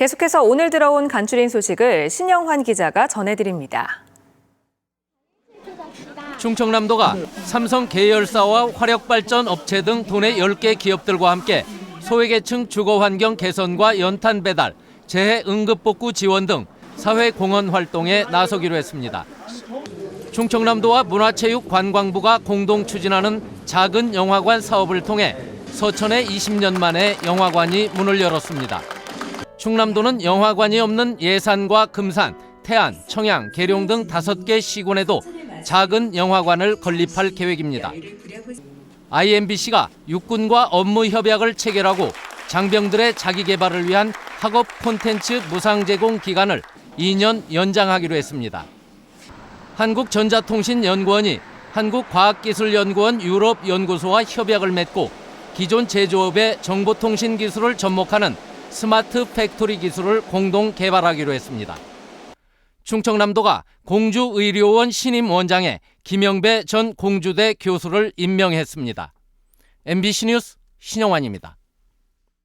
계속해서 오늘 들어온 간추린 소식을 신영환 기자가 전해드립니다. 충청남도가 삼성 계열사와 화력발전 업체 등 도내 10개 기업들과 함께 소외계층 주거환경 개선과 연탄 배달, 재해 응급복구 지원 등 사회 공헌 활동에 나서기로 했습니다. 충청남도와 문화체육관광부가 공동 추진하는 작은 영화관 사업을 통해 서천에 20년 만에 영화관이 문을 열었습니다. 충남도는 영화관이 없는 예산과 금산, 태안, 청양, 계룡 등 다섯 개 시군에도 작은 영화관을 건립할 계획입니다. IMBC가 육군과 업무 협약을 체결하고 장병들의 자기 개발을 위한 학업 콘텐츠 무상 제공 기간을 2년 연장하기로 했습니다. 한국전자통신연구원이 한국과학기술연구원 유럽연구소와 협약을 맺고 기존 제조업의 정보통신 기술을 접목하는 스마트 팩토리 기술을 공동 개발하기로 했습니다. 충청남도가 공주의료원 신임 원장에 김영배 전 공주대 교수를 임명했습니다. MBC 뉴스 신영환입니다.